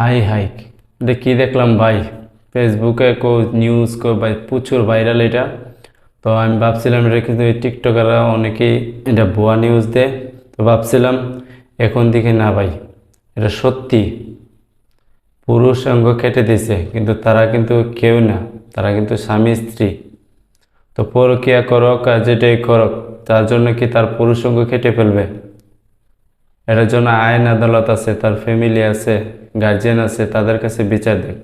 High high. এটা কী দেখলাম ভাই? ফেসবুকে কো নিউজ কো ভাই, প্রচুর ভাইরাল এটা। তো আমি ভাবছিলাম এটা কিন্তু এই টিকটকাররা অনেকেই এটা ভুয়া নিউজ দেয়। তো ভাবছিলাম, এখন দিকে না ভাই, এটা সত্যি। পুরুষ অঙ্গ কেটে দিছে কিন্তু তারা কিন্তু কেউ না, তারা কিন্তু স্বামী, স্ত্রী। তো পরকিয়া করক আর যেটাই করক, তার জন্য কি তার পুরুষ অঙ্গ কেটে ফেলবে? এটার জন্য আইন আদালত আছে, তার ফ্যামিলি আছে গার্জিয়ান আছে, তাদের কাছে বিচার দেখ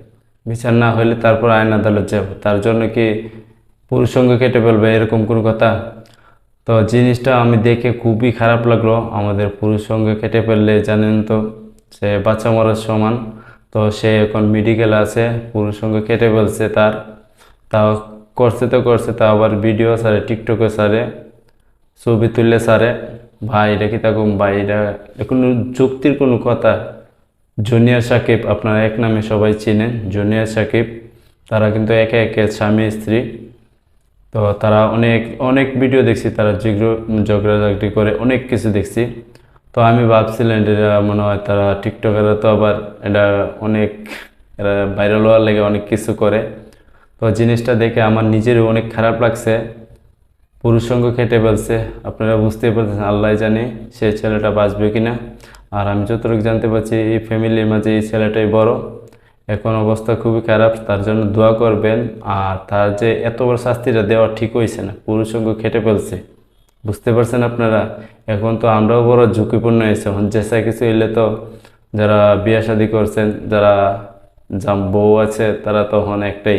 বিচার না হলে তারপর আইন আদালত যাব। তার জন্য কি পুরুষ সঙ্গে কেটে ফেলবে, এরকম কোনো কথা? তো জিনিসটা আমি দেখে খুবই খারাপ লাগল। আমাদের পুরুষ সঙ্গে কেটে ফেললে, জানেন তো, সে বাচ্চা মরার সমান। তো সে এখন মেডিকেল আছে, পুরুষ সঙ্গে কেটে ফেলছে তার। তাও করছে তো করছে, তা আবার ভিডিও সারে টিকটকে সারে ছবি তুললে সারে ভাই, এটা কি থাকুন ভাই এটা কোনো যুক্তির কোনো কথা। জুনিয়র সাকিব আপনারা এক নামে সবাই চিনেন। জুনিয়র সাকিব, তারা কিন্তু একে একে স্বামী, স্ত্রী। তো তারা অনেক অনেক ভিডিও দেখছি, তারা জিগ্র ঝগড়াঝাগড়ি করে অনেক কিছু দেখছি। তো আমি ভাবছিলাম এটা মনে হয় তারা টিকটকাররা তো আবার এটা অনেক, এরা ভাইরাল হওয়ার লেগে অনেক কিছু করে। তো জিনিসটা দেখে আমার নিজেরও অনেক খারাপ লাগছে। পুরুষ সঙ্গ খেটে ফেলছে আপনারা বুঝতেই পারছেন আল্লাহ জানে সে ছেলেটা বাঁচবে কিনা। আর আমি যতটুকু জানতে পারছি, এই ফ্যামিলির মাঝে এই ছেলেটাই বড়। এখন অবস্থা খুবই খারাপ, তার জন্য দোয়া করবেন। আর তার যে এত বড় শাস্তিটা দেওয়া ঠিক হয়েছে না পুরুষ সঙ্গ খেটে ফেলছে বুঝতে পারছেন আপনারা? এখন তো আমরাও বড় ঝুঁকিপূর্ণ হয়েছে। এখন চেষ্টা কিছু এলে তো যারা বিয়ে শাদি করছেন, যারা যা বউ আছে, তারা তখন একটাই।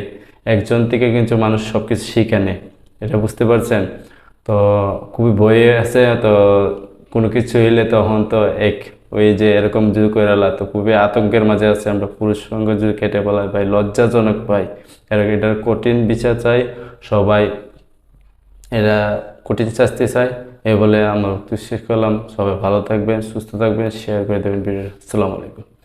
একজন থেকে কিন্তু মানুষ সব কিছু শিখে নেয়। এটা বুঝতে পারছেন? তো খুবই বয়ে আছে, তো কোনো কিছু হইলে তখন তো এক, ওই যে এরকম যদি করে আলা তো খুবই আতঙ্কের মাঝে আছে আমরা পুরুষ সঙ্গে যদি কেটে বলাই ভাই, লজ্জাজনক ভাই। এর এটার কঠিন বিচার চাই, সবাই এরা কঠিন শাস্তি চাই এ বলে আমরা শেষ করলাম। সবাই ভালো থাকবেন, সুস্থ থাকবেন শেয়ার করে দেবেন ভিডিও আসসালামু আলাইকুম।